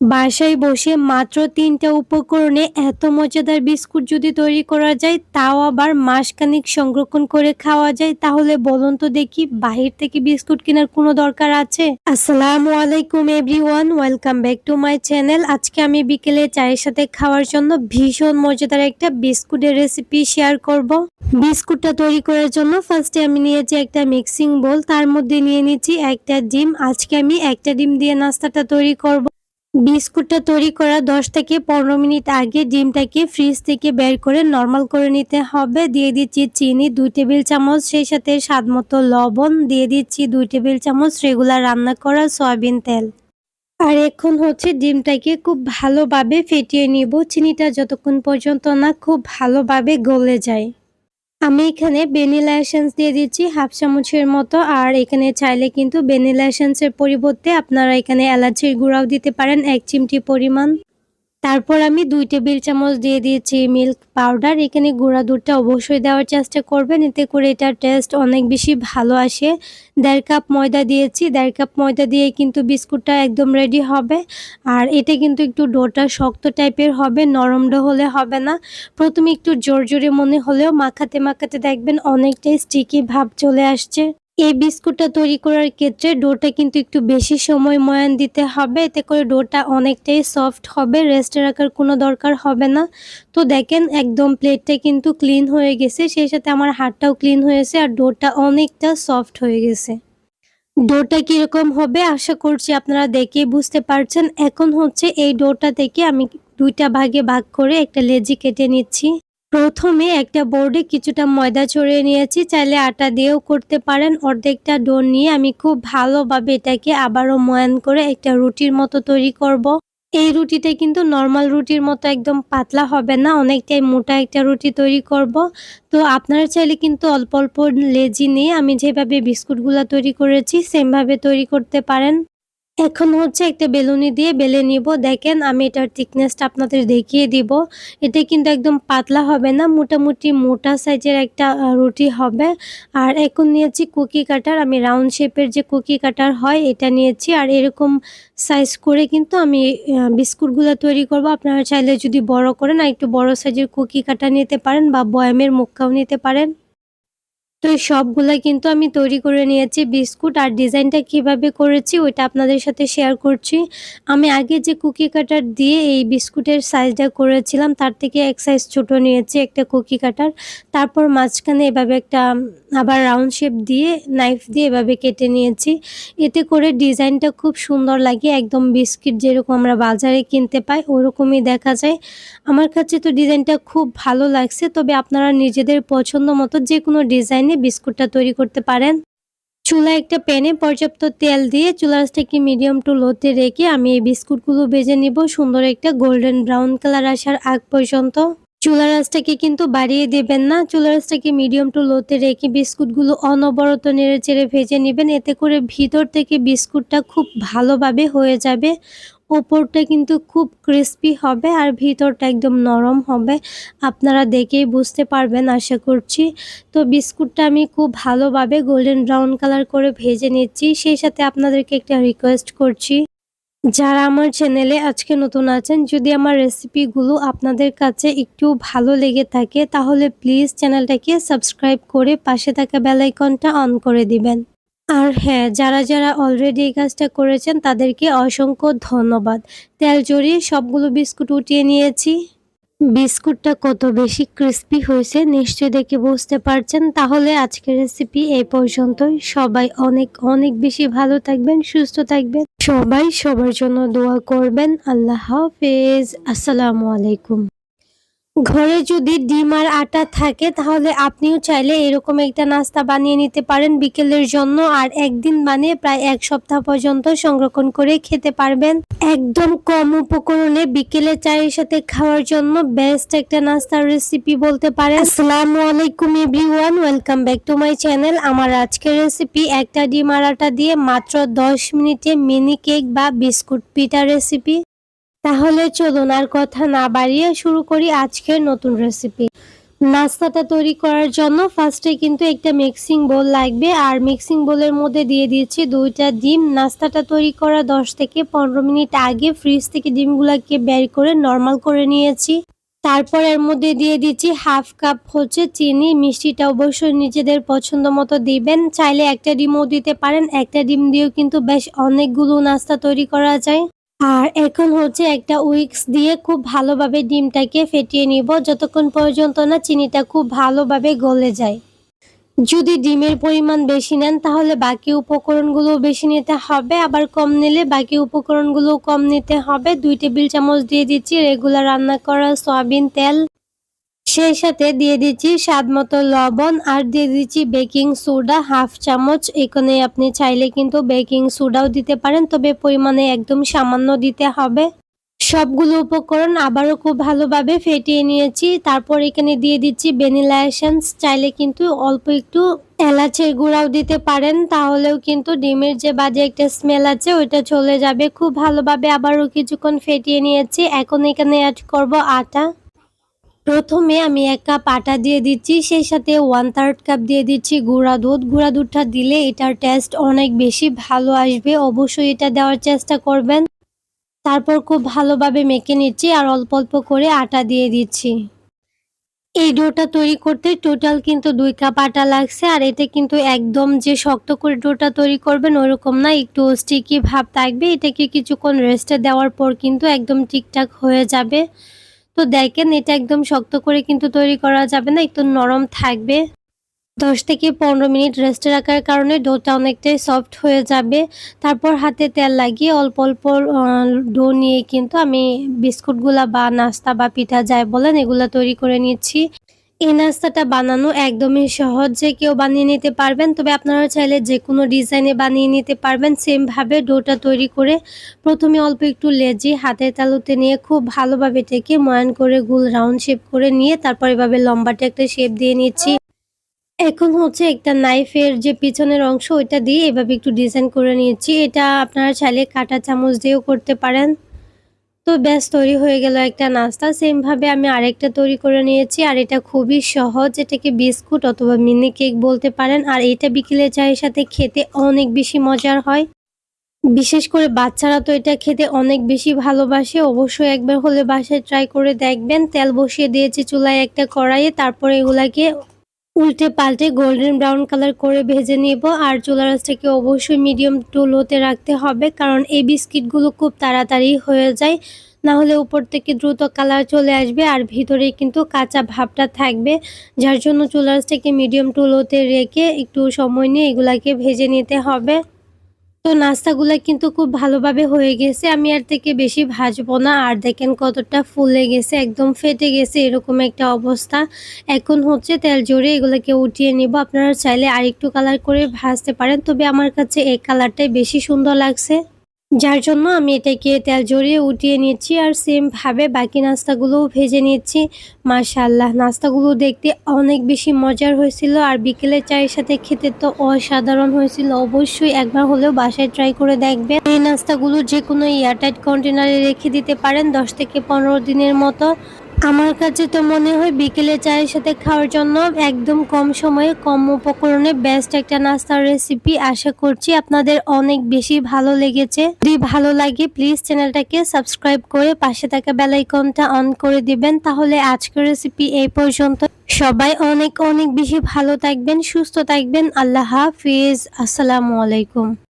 বাসায় বসে মাত্র তিনটা উপকরণে এত মজাদার বিস্কুট যদি তৈরি করা যায়, তাও আবার মাসখানেক সংরক্ষণ করে খাওয়া যায়। তাহলে বলুন তো দেখি, বাহির থেকে বিস্কুট কেনার কোনো দরকার আছে? আসসালামু আলাইকুম everyone, welcome back to my channel. আজকে আমি বিকেলে চায়ের সাথে খাওয়ার জন্য ভীষণ মজাদার একটা বিস্কুটের রেসিপি শেয়ার করব। বিস্কুটটা তৈরি করার জন্য ফার্স্টে আমি নিয়েছি একটা মিক্সিং বোল, তার মধ্যে নিয়ে নিচ্ছি একটা ডিম। আজকে আমি একটা ডিম দিয়ে নাস্তাটা তৈরি করব। বিস্কুটটা তৈরি করা দশ থেকে পনেরো মিনিট আগে ডিমটাকে ফ্রিজ থেকে বের করে নর্মাল করে নিতে হবে। দিয়ে দিচ্ছি চিনি, দুই টেবিল চামচ, সেই সাথে স্বাদ মতো লবণ। দিয়ে দিচ্ছি দুই টেবিল চামচ রেগুলার রান্না করা সয়াবিন তেল। আর এখন হচ্ছে ডিমটাকে খুব ভালোভাবে ফেটিয়ে নিব। চিনিটা যতক্ষণ পর্যন্ত না খুব ভালোভাবে গলে যায়। আমি এখানে ভ্যানিলা এসেন্স দিয়ে দিচ্ছি, হাফ চামচের মতো। আর এখানে চাইলে কিন্তু ভ্যানিলা এসেন্সের পরিবর্তে আপনারা এখানে এলাচির গুঁড়াও দিতে পারেন, এক চিমটি পরিমাণ। তারপর আমি দুই টেবিল চামচ দিয়ে দিয়েছি মিল্ক পাউডার এখানে গুঁড়া দুধটা অবশ্যই দেওয়ার চেষ্টা করবেন, এতে করে এটার টেস্ট অনেক বেশি ভালো আসে। দেড় কাপ ময়দা দিয়েছি, দেড় কাপ ময়দা দিয়ে কিন্তু বিস্কুটটা একদম রেডি হবে। আর এটা কিন্তু একটু ডোটা শক্ত টাইপের হবে, নরম ডো হলে হবে না। প্রথমে একটু জোর জোরে মনে হলেও মাখাতে মাখাতে দেখবেন অনেকটাই স্টিকি ভাব চলে আসছে। এই বিস্কুটটা তৈরি করার ক্ষেত্রে ডোটা কিন্তু একটু বেশি সময় ময়ান দিতে হবে। এতে করে ডোটা অনেকটাই সফট হবে, রেস্টে রাখার কোনো দরকার হবে না। তো দেখেন, একদম প্লেটটা কিন্তু ক্লিন হয়ে গেছে, সেই সাথে আমার হাতটাও ক্লিন হয়েছে আর ডোটা অনেকটা সফট হয়ে গেছে। ডোটা কীরকম হবে আশা করছি আপনারা দেখে বুঝতে পারছেন। এখন হচ্ছে এই ডোটা থেকে আমি দুইটা ভাগে ভাগ করে একটা লেজি কেটে নিচ্ছি। প্রথমে একটা বোর্ডে কিছুটা ময়দা ছড়িয়ে নিয়েছি চাইলে আটা দিয়েও করতে পারেন অর্ধেকটা ডোর নিয়ে আমি খুব ভালোভাবে এটাকে আবারও ময়ান করে একটা রুটির মতো তৈরি করব। এই রুটিটা কিন্তু নর্মাল রুটির মতো একদম পাতলা হবে না অনেকটাই মোটা একটা রুটি তৈরি করব। তো আপনারা চাইলে কিন্তু অল্প অল্প লেজি নিয়ে আমি যেভাবে বিস্কুটগুলো তৈরি করেছি, সেমভাবে তৈরি করতে পারেন এখন হচ্ছে একটা বেলুনি দিয়ে বেলে নিব। দেখেন আমি এটার থিকনেসটা আপনাদের দেখিয়ে দিব। এটা কিন্তু একদম পাতলা হবে না, মোটামুটি মোটা সাইজের একটা রুটি হবে। আর এখন নিয়েছি কুকি কাটার, আমি রাউন্ড শেপের যে কুকি কাটার হয়, এটা নিয়েছি। আর এরকম সাইজ করে কিন্তু আমি বিস্কুটগুলো তৈরি করব। আপনারা চাইলে যদি বড় করেন আর একটু বড় সাইজের কুকি কাটা নিতে পারেন বা বয়ামের মুখটাও নিতে পারেন। তো এই সবগুলা কিন্তু আমি তৈরি করে নিয়েছি, বিস্কুট আর ডিজাইনটা কীভাবে করেছি ওইটা আপনাদের সাথে শেয়ার করছি। আমি আগে যে কুকি কাটার দিয়ে এই বিস্কুটের সাইজটা করেছিলাম, তার থেকে এক সাইজ ছোট নিয়েছি একটা কুকি কাটার। তারপর মাঝখানে এভাবে একটা, আবার রাউন্ড শেপ দিয়ে নাইফ দিয়ে এভাবে কেটে নিয়েছি। এতে করে ডিজাইনটা খুব সুন্দর লাগে, একদম বিস্কিট যেরকম আমরা বাজারে কিনতে পাই, ওরকমই দেখা যায়। আমার কাছে তো ডিজাইনটা খুব ভালো লাগছে, তবে আপনারা নিজেদের পছন্দ মতো যে কোনো ডিজাইনে বিস্কুটটা তৈরি করতে পারেন। চুলা একটা প্যানে পর্যাপ্ত তেল দিয়ে চুলাসটাকে মিডিয়াম টু লোতে রেখে আমি এই বিস্কুটগুলো ভেজে নিব। সুন্দর একটা গোল্ডেন ব্রাউন কালার আসার আগ পর্যন্ত। চুলা রাসটাকে কিন্তু বাড়িয়ে দেবেন না। চুলা রাসটাকে মিডিয়াম টু লোতে রেখে বিস্কুটগুলো অনবরত নেড়ে চেড়ে ভেজে নেবেন। এতে করে ভিতর থেকে বিস্কুটটা খুব ভালোভাবে হয়ে যাবে। ওপরটা কিন্তু খুব ক্রিস্পি হবে আর ভিতরটা একদম নরম হবে। আপনারা দেখেই বুঝতে পারবেন, আশা করছি। তো বিস্কুটটা আমি খুব ভালোভাবে গোল্ডেন ব্রাউন কালার করে ভেজে নিচ্ছি। সেই সাথে আপনাদেরকে একটা রিকোয়েস্ট করছি। যারা আমার চ্যানেলে আজকে নতুন আছেন, যদি আমার রেসিপিগুলো আপনাদের কাছে একটু ভালো লেগে থাকে, তাহলে প্লিজ চ্যানেলটাকে সাবস্ক্রাইব করে পাশে থাকা বেলাইকনটা অন করে দিবেন। আর হ্যাঁ যারা যারা অলরেডি এই কাজটা করেছেন, তাদেরকে অসংখ্য ধন্যবাদ। তেল জড়িয়ে সবগুলো বিস্কুট উঠিয়ে নিয়েছি। বিস্কুটটা কত বেশি ক্রিস্পি হয়েছে নিশ্চয় দেখে বুঝতে পারছেন। তাহলে আজকের রেসিপি এই পর্যন্তই। সবাই অনেক অনেক বেশি ভালো থাকবেন, সুস্থ থাকবেন। সবাই সবার জন্য দোয়া করবেন। আল্লাহ হাফেজ। আসসালামু আলাইকুম। ঘরে যদি ডিম আর আটা থাকে, তাহলে আপনিও চাইলে এরকম একটা নাস্তা বানিয়ে নিতে পারেন বিকেলের জন্য আর একদিন বানিয়ে প্রায় এক সপ্তাহ পর্যন্ত সংরক্ষণ করে খেতে পারবেন। একদম কম উপকরণে বিকেলে চায়ের সাথে খাওয়ার জন্য বেস্ট একটা নাস্তার রেসিপি বলতে পারেন। আসসালামু আলাইকুম everyone welcome back to my channel আমার আজকের রেসিপি একটা ডিম আর আটা দিয়ে মাত্র দশ মিনিটে মিনি কেক বা বিস্কুট পিঠা রেসিপি তাহলে চলুন আর কথা না বাড়িয়ে শুরু করি আজকের নতুন রেসিপি নাস্তাটা তৈরি করার জন্য ফার্স্টে কিন্তু একটা মিক্সিং বোল লাগবে, আর মিক্সিং বোলের মধ্যে দিয়ে দিয়েছি দুইটা ডিম। নাস্তাটা তৈরি করা 10 থেকে পনেরো মিনিট আগে ফ্রিজ থেকে ডিমগুলোকে বের করে নর্মাল করে নিয়েছি। তারপর এর মধ্যে দিয়ে দিচ্ছি হাফ কাপ হচ্ছে চিনি। মিষ্টিটা অবশ্যই নিজেদের পছন্দ মতো দিবেন। চাইলে একটা ডিমও দিতে পারেন, একটা ডিম দিয়েও কিন্তু বেশ অনেকগুলো নাস্তা তৈরি করা যায়। আর এখন হচ্ছে একটা উইক্স দিয়ে খুব ভালোভাবে ডিমটাকে ফেটিয়ে নিব। যতক্ষণ পর্যন্ত না চিনিটা খুব ভালোভাবে গলে যায়। যদি ডিমের পরিমাণ বেশি নেন, তাহলে বাকি উপকরণগুলো বেশি নিতে হবে। আবার কম নিলে বাকি উপকরণগুলো কম নিতে হবে। দুই টেবিল চামচ দিয়ে দিচ্ছি রেগুলার রান্না করা সয়াবিন তেল। সেই সাথে দিয়ে দিচ্ছি স্বাদ মতো লবণ আর দিয়ে দিচ্ছি বেকিং সোডা হাফ চামচ। এখানে আপনি চাইলে কিন্তু বেকিং সোডাও দিতে পারেন, তবে পরিমাণে একদম সামান্য দিতে হবে। সবগুলো উপকরণ আবারও খুব ভালোভাবে ফেটিয়ে নিয়েছি। তারপর এখানে দিয়ে দিচ্ছি ভ্যানিলা এসেন্স। চাইলে কিন্তু অল্প একটু এলাচের গুঁড়াও দিতে পারেন, তাহলেও কিন্তু ডিমের যে বাজে একটা স্মেল আছে, ওইটা চলে যাবে। খুব ভালোভাবে আবারও কিছুক্ষণ ফেটিয়ে নিয়েছি। এখন এখানে অ্যাড করব আটা। প্রথমে আমি এক কাপ আটা দিয়ে দিচ্ছি, সেই সাথে ওয়ান থার্ড কাপ দিয়ে দিচ্ছি গুঁড়া দুধ। গুঁড়া দুধটা দিলে এটার টেস্ট অনেক বেশি ভালো আসবে। অবশ্যই এটা দেওয়ার চেষ্টা করবেন। তারপর খুব ভালোভাবে মেখে নিচ্ছি আর অল্প অল্প করে আটা দিয়ে দিচ্ছি। এই ডোটা তৈরি করতে টোটাল কিন্তু দুই কাপ আটা লাগছে আর এটা কিন্তু একদম যে শক্ত করে ডোটা তৈরি করবেন ওরকম না, একটু স্টিকি ভাব থাকবে। এটাকে কিছুক্ষণ রেস্টে দেওয়ার পর কিন্তু একদম ঠিকঠাক হয়ে যাবে। তো দেখেন এটা একদম শক্ত করে কিন্তু তৈরি করা যাবে না, একটু নরম থাকবে। দশ থেকে পনেরো মিনিট রেস্টে রাখার কারণে ডোটা অনেকটাই সফট হয়ে যাবে। তারপর হাতে তেল লাগিয়ে অল্প অল্প ডো নিয়ে কিন্তু আমি বিস্কুটগুলা বা নাস্তা বা পিঠা যায় বলেন এগুলো তৈরি করে নিচ্ছি। এই নাস্তাটা বানানো একদমই সহজ। যে কেউ বানিয়ে নিতে পারবেন, তবে আপনারা চাইলে যে কোনো ডিজাইনে বানিয়ে নিতে পারবেন। সেমভাবে ডোটা তৈরি করে প্রথমে অল্প একটু লেজি হাতের তালুতে নিয়ে খুব ভালোভাবে থেকে ময়ান করে গোল রাউন্ড শেপ করে নিয়ে তারপর এভাবে লম্বাটে একটা শেপ দিয়ে নিচ্ছি। এখন হচ্ছে একটা নাইফের যে পিছনের অংশ, ওইটা দিয়ে এভাবে একটু ডিজাইন করে নিয়েছি এটা আপনারা চাইলে কাটা চামচ দিয়েও করতে পারেন। তো ব্যাস, তৈরি হয়ে গেল একটা নাস্তা। সেমভাবে আমি আরেকটা তৈরি করে নিয়েছি, আর এটা খুবই সহজ। এটাকে বিস্কুট অথবা মিনি কেক বলতে পারেন। আর এটা বিকেলে চায়ের সাথে খেতে অনেক বেশি মজার হয়। বিশেষ করে বাচ্চারা তো এটা খেতে অনেক বেশি ভালোবাসে। অবশ্যই একবার হলে বাসায় ট্রাই করে দেখবেন। তেল বসিয়ে দিয়েছি চুলায় একটা কড়াইয়ে, তারপরে এগুলাকে উল্টে পাল্টে গোল্ডেন ব্রাউন কালার করে ভেজে নেব। আর চুলা রাসটাকে অবশ্যই মিডিয়াম টু লোতে রাখতে হবে, কারণ এই বিস্কিটগুলো খুব তাড়াতাড়ি হয়ে যায়। না হলে উপর থেকে দ্রুত কালার চলে আসবে আর ভিতরে কিন্তু কাঁচা ভাবটা থাকবে। যার জন্য চুলা রাসটাকে মিডিয়াম টু লোতে রেখে একটু সময় নিয়ে এগুলাকে ভেজে নিতে হবে। তো নাস্তাগুলো কিন্তু খুব ভালোভাবে হয়ে গেছে। আমি আর থেকে বেশি ভাজবো না। আর দেখেন কতটা ফুলে গেছে, একদম ফেটে গেছে এরকম একটা অবস্থা। এখন হচ্ছে তেল জোরে এগুলোকে উঠিয়ে নিব। আপনারা চাইলে আরেকটু কালার করে ভাজতে পারেন। তবে আমার কাছে এই কালারটাই বেশি সুন্দর লাগছে। যার জন্য আমি এটাকে তেল জড়িয়ে উঠিয়ে নিচ্ছি আর সেমভাবে বাকি নাস্তাগুলোও ভেজে নিচ্ছি। মাশাল্লাহ নাস্তাগুলো দেখতে অনেক বেশি মজার হয়েছিল আর বিকেলে চায়ের সাথে খেতে তো অসাধারণ হয়েছিল। অবশ্যই একবার হলেও বাসায় ট্রাই করে দেখবেন। এই নাস্তাগুলো যে কোনো এয়ারটাইট কন্টেনারে রেখে দিতে পারেন দশ থেকে পনেরো দিনের মতো। আমার কাছে তো মনে হয় বিকেলে চায়ের সাথে খাওয়ার জন্য একদম কম সময়ে, কম উপকরণে বেস্ট একটা নাস্তার রেসিপি আশা করছি আপনাদের অনেক বেশি ভালো লেগেছে। যদি ভালো লাগে প্লিজ চ্যানেলটাকে সাবস্ক্রাইব করে পাশে থাকা বেলাইকনটা অন করে দিবেন। তাহলে আজকের রেসিপি এই পর্যন্ত। সবাই অনেক অনেক বেশি ভালো থাকবেন, সুস্থ থাকবেন। আল্লাহ হাফিজ। আসসালামু আলাইকুম।